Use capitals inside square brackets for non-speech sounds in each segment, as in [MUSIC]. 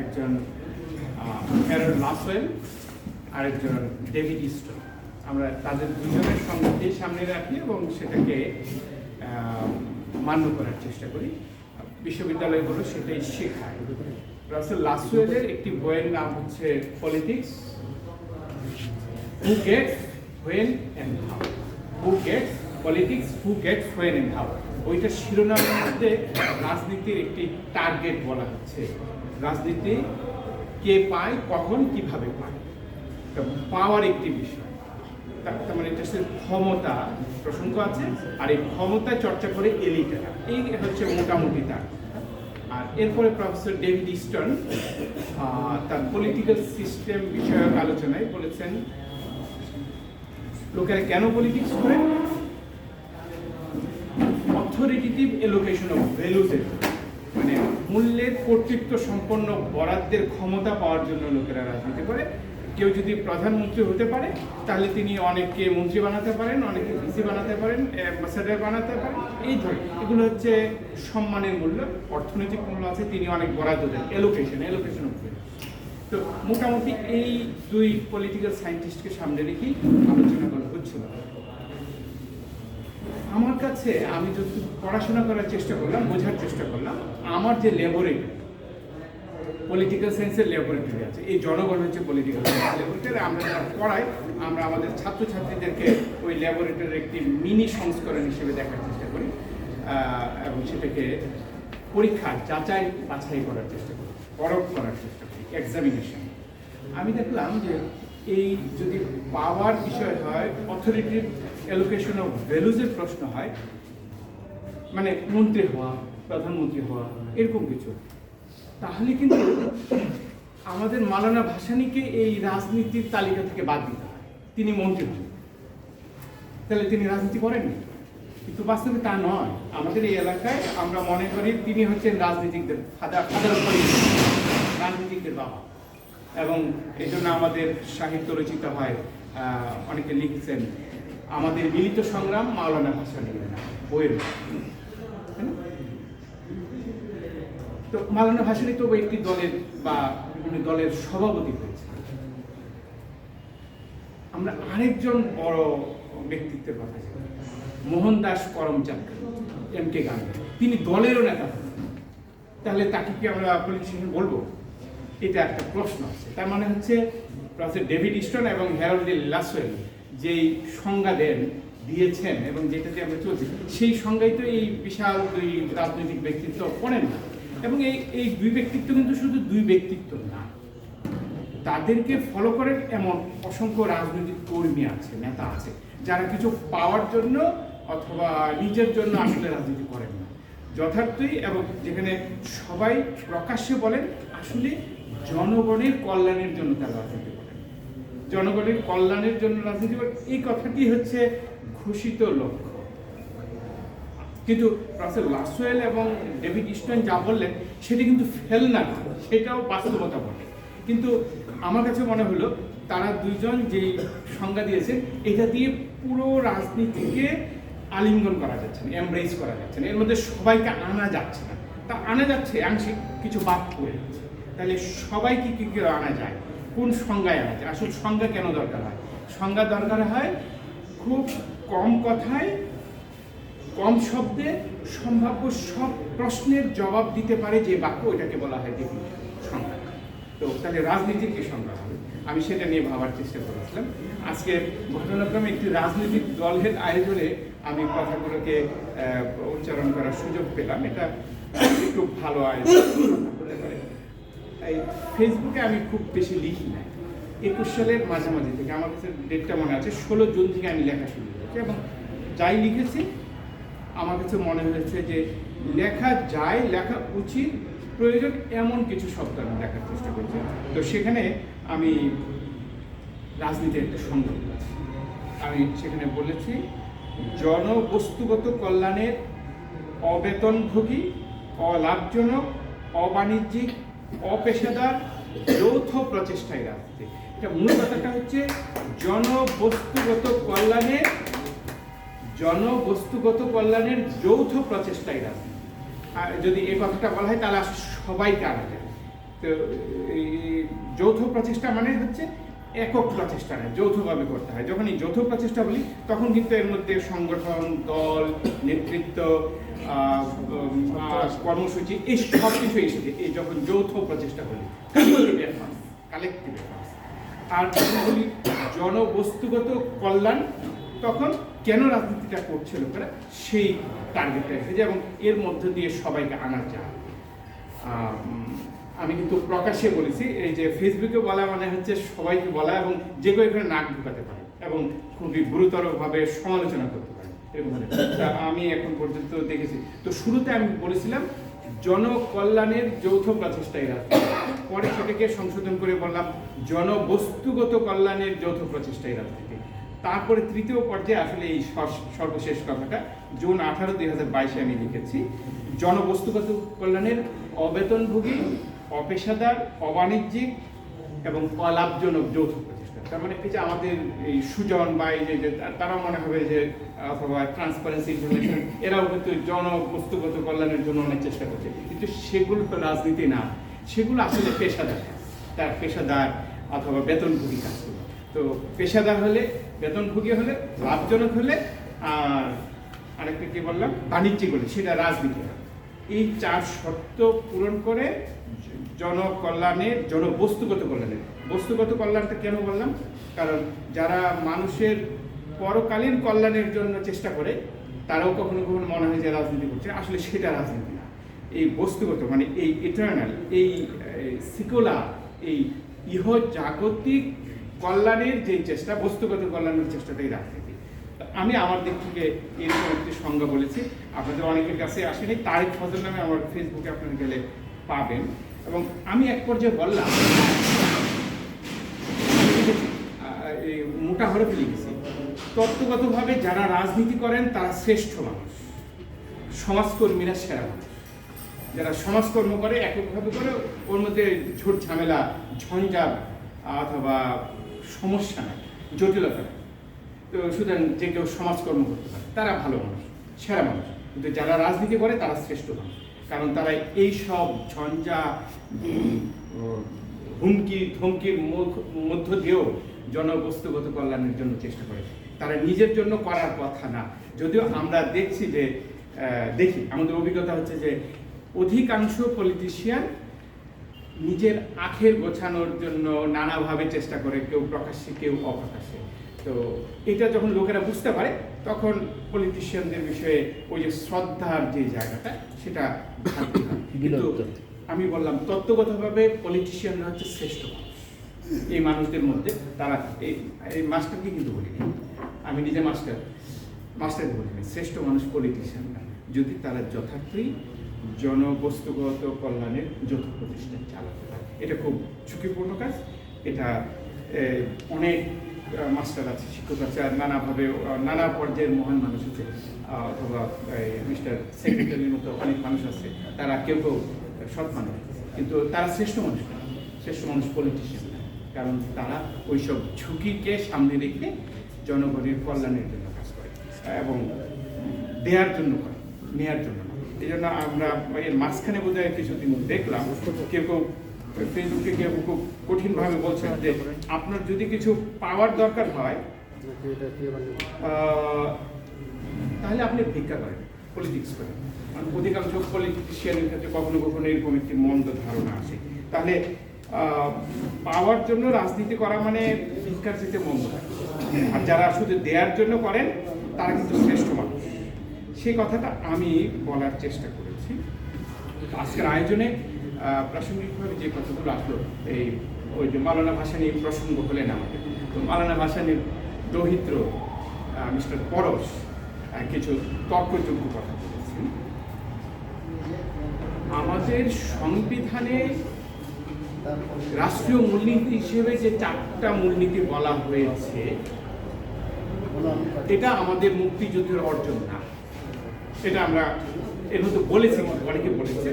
একজন হ্যারল্ড লাসওয়েল আরেকজন David Easton. আমরা তাদের দুজনের সঙ্গেই সামনে রাখি এবং সেটাকে মান্য করার চেষ্টা করি। বিশ্ববিদ্যালয়গুলো সেটাই শেখায়। রাসেল লাসওয়েলের একটি বইয়ের নাম হচ্ছে politics, who gets when and how who gets politics who gets when and how ওইটার শিরোনামের মধ্যে রাজনীতির একটি টার্গেট বলা হচ্ছে। রাজনীতি কে পায়, কখন, কীভাবে পায়। পাওয়ার একটি বিষয়। তার মানে এটা ক্ষমতা প্রসঙ্গ আছে, আর এই ক্ষমতা চর্চা করে এলিটেরা এই হচ্ছে মোটামুটি তার। আর এরপরে প্রফেসর ডেভিড ইস্টন তার পলিটিক্যাল সিস্টেম বিষয়ক আলোচনায় বলেছেন, লোকেরা কেন পলিটিক্স করে? অথরিটেটিভ এলোকেশন অফ ভ্যালুজের মানে মূল্যের কর্তৃত্ব সম্পন্ন বরাদ্দের ক্ষমতা পাওয়ার জন্য লোকেরা রাজনীতি করে কেউ যদি প্রধানমন্ত্রী হতে পারে, তাহলে তিনি অনেককে মন্ত্রী বানাতে পারেন অনেকে ভিসি বানাতে পারেন, অ্যাম্বাসাডার বানাতে পারেন, এই ধরনের। এগুলো হচ্ছে সম্মানের মূল্য, অর্থনৈতিক মূল্য আছে, তিনি অনেক বরাদ্দ দেন এলোকেশন এলোকেশন তো মোটামুটি এই দুই পলিটিক্যাল সায়েন্টিস্টকে সামনে রেখেই আলোচনা করা হচ্ছিল। আমার কাছে আমি যদি পড়াশোনা করার চেষ্টা করলাম, বোঝার চেষ্টা করলাম। আমার যে ল্যাবরেটরি পলিটিক্যাল সায়েন্সের ল্যাবরেটরি আছে, এই জনগণ হচ্ছে পলিটিক্যাল সায়েন্স ল্যাবরেটরি আমরা যারা পড়াই, আমরা আমাদের ছাত্রছাত্রীদেরকে ওই ল্যাবরেটরির একটি মিনি সংস্করণ হিসেবে দেখার চেষ্টা করি এবং সেটাকে পরীক্ষা, যাচাই, বাছাই করার চেষ্টা করি, পরখ করার চেষ্টা করি এক্সামিনেশন আমি দেখলাম যে এই যদি পাওয়ার বিষয় হয় অথরিটিভ অ্যালোকেশন অফ ভ্যালুজের প্রশ্ন হয় মানে মন্ত্রী হওয়া, প্রধানমন্ত্রী হওয়া, এরকম কিছু। তাহলে কিন্তু আমাদের মালানা ভাসানীকে এই রাজনীতির তালিকা থেকে বাদ দিতে হয়। তিনি মন্ত্রী হন। তাহলে তিনি রাজনীতি করেননি কিন্তু বাস্তবে তা নয়। আমাদের এই এলাকায় আমরা মনে করি তিনি হচ্ছেন রাজনীতিকদের রাজনীতিকদের বাবা। এবং এই জন্য আমাদের সাহিত্য রচিত হয় অনেকে লিখছেন আমাদের মিলিত সংগ্রাম মাওলানা ভাসানী বইয়ের তো মাওলানা ভাসানী তো একটি দলের বা বিভিন্ন দলের সভাপতি হয়েছে আমরা আরেকজন বড় ব্যক্তিত্বের কথা মোহনদাস করমচাঁদ এম কে গান্ধী। তিনি দলেরও নেতা তাহলে তাকে কি আমরা পলিটিশিয়ান বলব? এটা একটা প্রশ্ন আছে। তার মানে হচ্ছে ডেভিড ইস্টন এবং হ্যারল্ড লাসওয়েল যেই সংজ্ঞা দেন, দিয়েছেন এবং যেটা দিয়ে আমরা চলছি, সেই সংজ্ঞায় তো এই বিশাল দুই রাজনৈতিক ব্যক্তিত্ব পড়েন না। এবং এই এই দুই ব্যক্তিত্ব কিন্তু শুধু দুই ব্যক্তিত্ব না, তাদেরকে ফলো করেন এমন অসংখ্য রাজনৈতিক কর্মী আছে, নেতা আছে, যারা কিছু পাওয়ার জন্য অথবা নিজের জন্য আসলে রাজনীতি করেন না। যথার্থই এবং যেখানে সবাই প্রকাশ্যে বলেন, আসলে জনগণের কল্যাণের জন্য তারা রাজনীতি জনগণের কল্যাণের জন্য রাজনীতি এই কথাটি হচ্ছে ঘোষিত লক্ষ্য। কিন্তু লাসওয়েল এবং ডেভিড ইস্টন যা বললেন, সেটি কিন্তু ফেল না, সেটাও বাস্তবতা বটে। কিন্তু আমার কাছে মনে হলো, তারা দুইজন যে সংজ্ঞা দিয়েছেন, এটা দিয়ে পুরো রাজনীতিকে আলিঙ্গন করা যাচ্ছে না এমব্রেস করা যাচ্ছে না। এর মধ্যে সবাইকে আনা যাচ্ছে না। তা আনা যাচ্ছে, আংশিক কিছু বাদ যাচ্ছে। তাহলে সবাইকে কি করে আনা যায়? কোন সংজ্ঞায় আনা যায় আসল সংজ্ঞা কেন দরকার হয়? সংজ্ঞা দরকার হয় খুব কম কথায় কম শব্দে সম্ভাব্য সব প্রশ্নের জবাব দিতে পারে যে বাক্য ওইটাকে বলা হয় definition, সংজ্ঞা। তো তাহলে রাজনীতির কি সংজ্ঞা হবে? আমি সেটা নিয়ে ভাবার চেষ্টা করেছিলাম। আজকে ঘটনাক্রমে একটি রাজনৈতিক দলের আয়োজনে আমি কথাগুলোকে উচ্চারণ করার সুযোগ পেলাম। এটা একটু ভালো আয়োজন। এই ফেসবুকে আমি খুব বেশি লিখি না। একুশ সালের মাঝামাঝি থেকে আমার কাছে ডেটটা মনে আছে, ষোলো জুন থেকে আমি লেখা শুরু করেছি এবং যাই লিখেছি, আমার কাছে মনে হয়েছে যে লেখা যায়, লেখা উচিত, প্রয়োজন এমন কিছু শব্দ আমি লেখার চেষ্টা করছি। তো সেখানে আমি রাজনীতির একটা বলেছি আমি সেখানে বলেছি, জনবস্তুগত কল্যাণের অবেতনভোগী, অলাভজনক, অবাণিজ্যিক অপেশাদার যৌথ প্রচেষ্টায় রাখতে এটা মূল কথাটা হচ্ছে জনবস্তুগত কল্যাণের জনবস্তুগত কল্যাণের যৌথ প্রচেষ্টায় রাখতে আর যদি এই কথাটা বলা হয়, তাহলে সবাই সবাইকে আনা যায়। তো যৌথ প্রচেষ্টা মানে হচ্ছে একক প্রচেষ্টা নয়, যৌথভাবে করতে হয়। যখন এই যৌথ প্রচেষ্টা বলি, তখন কিন্তু এর মধ্যে সংগঠন, দল, নেতৃত্ব কর্মসূচি, এই সব কিছু এসেছে। এই যখন যৌথ প্রচেষ্টা বলি কালেক্টিভ আর যখন বলি জনবস্তুগত কল্যাণ, তখন কেন রাজনীতিটা করছে লোকেরা? সেই টার্গেটটা এসেছে এবং এর মধ্য দিয়ে সবাইকে আনা যায়। আমি কিন্তু প্রকাশ্যে বলেছি, এই যে ফেসবুকে বলা মানে হচ্ছে সবাইকে বলা এবং যে কেউ এখানে নাক ঢুকাতে পারে এবং খুবই গুরুতরভাবে সমালোচনা করতে পারে, এরকম আমি এখন পর্যন্ত দেখেছি। তো শুরুতে আমি বলেছিলাম, জনকল্যাণের যৌথ প্রচেষ্টাই রাজনীতি পরে সেটাকে সংশোধন করে বললাম, জনবস্তুগত কল্যাণের যৌথ প্রচেষ্টাই রাজনীতি তারপরে তৃতীয় পর্যায়ে আসলে এই সর্ব- সর্বশেষ কথাটা, জুন আঠারো দুই হাজার বাইশে আমি লিখেছি, জনবস্তুগত কল্যাণের অবেতনভোগী অপেশাদার, অবাণিজ্যিক এবং অলাভজনক যৌথ প্রচেষ্টা তার মানে এই যে আমাদের এই সুজন বা এই যে তারা মনে হবে যে, অথবা ট্রান্সপারেন্সি ইনফরমেশন এরাও কিন্তু জনবস্তুগত কল্যাণের জন্য অনেক চেষ্টা করছে। কিন্তু সেগুলো তো রাজনীতি না। সেগুলো আসলে পেশাদার। তার পেশাদার অথবা বেতনভোগী কাজগুলো তো পেশাদার হলে, বেতনভোগী হলে, লাভজনক হলে, আর আরেকটা কি বললাম? বাণিজ্যিক হলে, সেটা রাজনীতি এই চার শর্ত পূরণ করে জনকল্যাণের, জনবস্তুগত কল্যাণের। বস্তুগত কল্যাণটা কেন বললাম? কারণ যারা মানুষের পরকালীন কল্যাণের জন্য চেষ্টা করে, তারাও কখনো কখনো মনে হয় যে রাজনীতি করছে। আসলে সেটা রাজনীতি না। এই বস্তুগত মানে এই ইটার্নাল এই সিকুলার এই ইহ জাগতিক কল্যাণের যে চেষ্টা, বস্তুগত কল্যাণের চেষ্টাটাই রাজনীতি। আমি আমার দিক থেকে এরকম একটি সংজ্ঞা বলেছি। আপনাদের অনেকের কাছে আসেনি, তারিক ফজল নামে আমার ফেসবুকে আপনারা গেলে পাবেন। এবং আমি এক পর্যায়ে বললাম মোটা হরফে লিখেছি, তত্ত্বগতভাবে যারা রাজনীতি করেন তারা শ্রেষ্ঠ মানুষ, সমাজকর্মীরা সেরা মানুষ। যারা সমাজকর্ম করে, এককভাবে করে, ওর মধ্যে ঝুট ঝামেলা ঝঞ্ঝাট অথবা সমস্যা নাই, জটিলতা তো সুতরাং যে কেউ সমাজকর্ম করতে পারে, তারা ভালো মানুষ, সেরা মানুষ। কিন্তু যারা রাজনীতি করে, তারা শ্রেষ্ঠ মানুষ। কারণ তারা এই সব ঝঞ্ঝা, হুমকি, ধমকির মধ্য দিয়েও জনবস্তুগত কল্যাণের জন্য চেষ্টা করে। তারা নিজের জন্য করার কথা না। যদিও আমরা দেখছি যে দেখি, আমাদের অভিজ্ঞতা হচ্ছে যে অধিকাংশ পলিটিশিয়ান নিজের আখের গোছানোর জন্য নানাভাবে চেষ্টা করে, কেউ প্রকাশ্যে, কেউ অপ্রকাশ্যে। তো এটা যখন লোকেরা বুঝতে পারে তখন পলিটিশিয়ানদের বিষয়ে ওই যে শ্রদ্ধার যে জায়গাটা সেটা [LAUGHS] কিন্তু আমি বললাম তত্ত্বগতভাবে পলিটিশিয়ানরা হচ্ছে শ্রেষ্ঠ মানুষ। এই মানুষদের মধ্যে তারা এই এই মাস্টারকে কিন্তু বলিনি। আমি নিজে মাস্টার মাস্টারকে বলিনি শ্রেষ্ঠ মানুষ পলিটিশিয়ানরা যদি তারা যথার্থই জনবস্তুগত কল্যাণের যৌথ প্রতিষ্ঠান চালাতে পারে। এটা খুব ঝুঁকিপূর্ণ কাজ। এটা অনেক মাস্টার আছে, শিক্ষক আছে, আর নানাভাবে নানা পর্যায়ের মহান মানুষ আছে অথবা মিস্টার সেক্রেটারির মতো অনেক মানুষ আছে, তারা কেউ কেউ সৎ মানুষ, কিন্তু তারা শ্রেষ্ঠ মানুষ শ্রেষ্ঠ মানুষ পলিটিশিয়ান কারণ তারা ওইসব ঝুঁকিকে সামনে রেখে জনগণের কল্যাণের জন্য কাজ করে, এবং দেওয়ার জন্য করে, নেয়ার জন্য এই জন্য আমরা এর মাঝখানে বোধ হয় কিছুদিন দেখলাম, কেউ কেউ ফেসবুকে কেউ খুব কঠিনভাবে বলছেন যে আপনার যদি কিছু পাওয়ার দরকার হয় তাহলে আপনি ভিক্ষা করেন পলিটিক্স করেন। মানে অধিকাংশ পলিটিশিয়ানের ক্ষেত্রে কখনো কখনো এরকম একটি মন্দ ধারণা আসে। তাহলে পাওয়ার জন্য রাজনীতি করা মানে ভিক্ষার চেয়ে মন্দ। আর যারা শুধু দেওয়ার জন্য করেন, তারা কিন্তু শ্রেষ্ঠ মানুষ। সেই কথাটা আমি বলার চেষ্টা করেছি। আজকের আয়োজনে প্রাসঙ্গিকভাবে যে কথাগুলো আসলো, এই ওই যে মালানা ভাসানি প্রসঙ্গ হলেন আমাদের। তো মালানা ভাসানির দৌহিত্র মিস্টার পরশ কিছু তর্কযোগ্য কথা বলেছেন। আমাদের সংবিধানে রাষ্ট্রীয় মূলনীতি হিসেবে যে চারটা মূলনীতি বলা হয়েছে, এটা আমাদের মুক্তিযুদ্ধের অর্জন না। এটা আমরা এর মধ্যে বলেছি, অনেকে বলেছে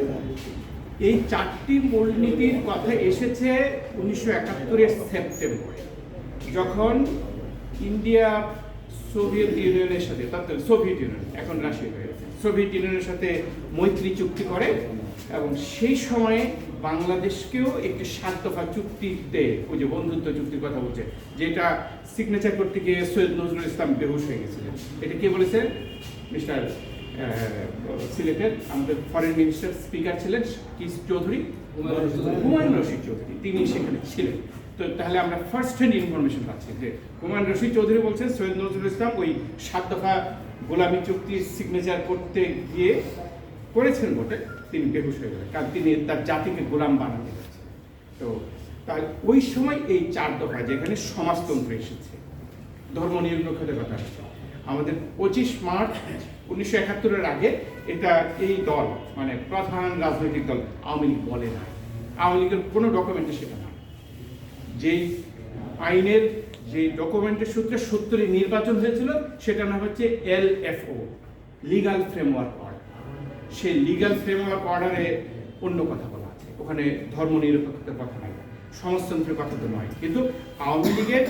এই চারটি মূলনীতির কথা এসেছে উনিশশো একাত্তরের সেপ্টেম্বরে, যখন ইন্ডিয়া সোভিয়েত ইউনিয়নের সাথে, অর্থাৎ সোভিয়েত ইউনিয়ন, এখন রাশিয়া হয়ে গেছে, সোভিয়েত ইউনিয়নের সাথে মৈত্রী চুক্তি করে এবং সেই সময়ে বাংলাদেশকেও একটি সাত দফা চুক্তিতে ওই যে বন্ধুত্ব চুক্তির কথা বলছে, যেটা সিগনেচার করতে গিয়ে সৈয়দ নজরুল ইসলাম বেহুশ হয়ে গেছিলেন। এটা কে বলেছেন? মিস্টার সিলেটের আমাদের ফরেন মিনিস্টার স্পিকার ছিলেন কি চৌধুরী, হুমায়ুন রশিদ চৌধুরী। তিনি সেখানে ছিলেন। তো তাহলে আমরা ফার্স্ট হ্যান্ড ইনফরমেশন পাচ্ছি যে হুমায়ুন রশিদ চৌধুরী বলছেন, সৈয়দ নজরুল ইসলাম ওই সাত দফা গোলামি চুক্তি সিগনেচার করতে গিয়ে করেছেন বটে, তিনি বেহুশ হয়ে গেলেন। কারণ তিনি তার জাতিকে গোলাম বানাতে গেছেন তো তাহলে ওই সময় এই চার দফা যেখানে সমাজতন্ত্র এসেছে, ধর্ম নিরপেক্ষতার কথা। আমাদের পঁচিশ মার্চ উনিশশো একাত্তরের আগে এটা এই দল মানে প্রধান রাজনৈতিক দল আওয়ামী লীগ বলে না। আওয়ামী লীগের কোনো ডকুমেন্টে সেটা না। যেই আইনের যে ডকুমেন্টের সূত্রে সত্তরে নির্বাচন হয়েছিল সেটা নাম হচ্ছে L F O legal framework order সেই লিগাল ফ্রেমওয়ার্ক অর্ডারে অন্য কথা বলা আছে। ওখানে ধর্ম নিরপেক্ষতার কথা নাই, সমাজতন্ত্রের কথা তো নয়। কিন্তু আওয়ামী লীগের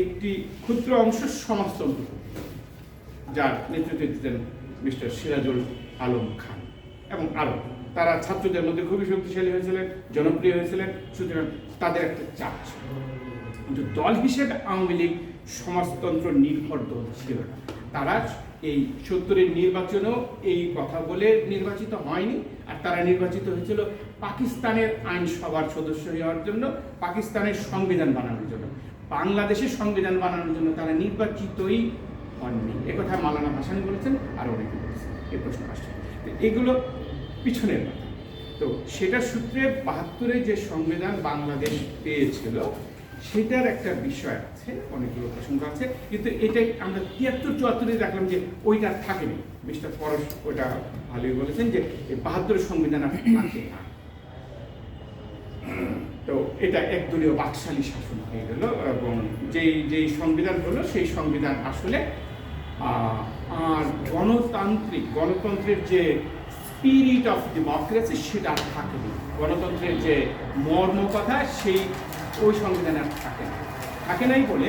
একটি ক্ষুদ্র অংশ সমাজতন্ত্র। যার নেতৃত্ব দিতেন মিস্টার সিরাজুল আলম খান। এবং আরও, তারা ছাত্রদের মধ্যে খুবই শক্তিশালী হয়েছিলেন, জনপ্রিয় হয়েছিলেন, সুতরাং তাদের একটা চাপ ছিল। কিন্তু দল হিসেবে আওয়ামী লীগ সমাজতন্ত্র নির্ভর দল ছিল না। তারা এই সত্তরের নির্বাচনেও এই কথা বলে নির্বাচিত হয়নি, আর তারা নির্বাচিত হয়েছিল পাকিস্তানের আইনসভার সদস্য হওয়ার জন্য, পাকিস্তানের সংবিধান বানানোর জন্য। বাংলাদেশের সংবিধান বানানোর জন্য তারা নির্বাচিতই হননি একথা মালানা ভাসানি বলেছেন, আর অনেকে বলেছেন? এই প্রশ্ন আসছে। তো এগুলো পিছনের কথা। তো সেটার সূত্রে বাহাত্তরে যে সংবিধান বাংলাদেশ পেয়েছিল, সেটার একটা বিষয় আছে, অনেকগুলো প্রসঙ্গ আছে, কিন্তু এটাই আমরা তিয়াত্তর, চুয়াত্তরে দেখলাম যে ওইটা থাকেনি। মিস্টার পরশ ওটা ভালোই বলেছেন যে এই বাহাত্তরের সংবিধান আর থাকে না। তো এটা একদলীয় বাকশালী শাসন হয়ে গেল, এবং যেই যেই সংবিধান হলো, সেই সংবিধান আসলে গণতান্ত্রিক, গণতন্ত্রের যে স্পিরিট অফ ডেমোক্রেসি সেটা আর থাকেনি। গণতন্ত্রের যে মর্ম কথা সেই ওই সংবিধানে আর থাকে না। থাকে নাই বলে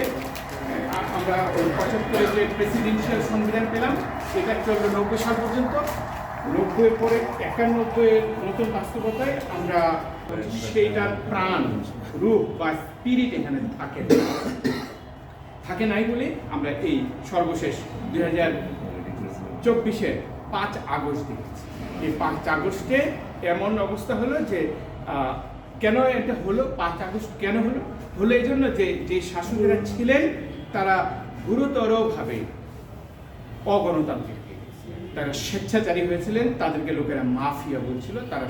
আমরা ওই পঁচাত্তরে যে প্রেসিডেন্সিয়াল সংবিধান পেলাম এটা চলল নব্বই সাল পর্যন্ত। নব্বই পরে একানব্বই নতুন বাস্তবতায় আমরা সেইটার প্রাণ, রূপ বা স্পিরিট এখানে থাকে না। থাকে নাই বলে আমরা এই সর্বশেষ দুই হাজার চব্বিশের পাঁচ আগস্ট দেখেছি। এই পাঁচ আগস্টে এমন অবস্থা হলো যে কেন এটা হলো? পাঁচ আগস্ট কেন হলো? হলো এই জন্য যে যে শাসকেরা ছিলেন, তারা গুরুতরভাবে অগণতান্ত্রিক। তারা স্বেচ্ছাচারী হয়েছিলেন, তাদেরকে লোকেরা মাফিয়া বলছিল, তারা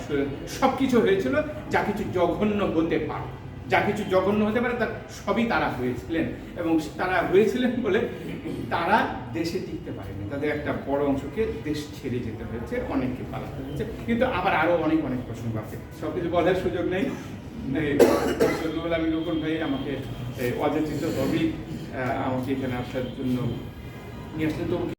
সব কিছু হয়েছিল, যা কিছু জঘন্য হতে পারে যা কিছু জঘন্য হতে পারে তার সবই তারা হয়েছিলেন। এবং তারা হয়েছিলেন বলে তারা দেশে টিকতে পারেনি। তাদের একটা বড় অংশকে দেশ ছেড়ে যেতে হয়েছে অনেককে পালাতে হয়েছে। কিন্তু আবার আরও অনেক অনেক প্রসঙ্গ আছে। সব কিছু বলার সুযোগ নেই। এই, সৈয়দুল আমিন ভাই আমাকে অযাচিত আহ, আমাকে এখানে আসার জন্য নিয়ে আসলে তো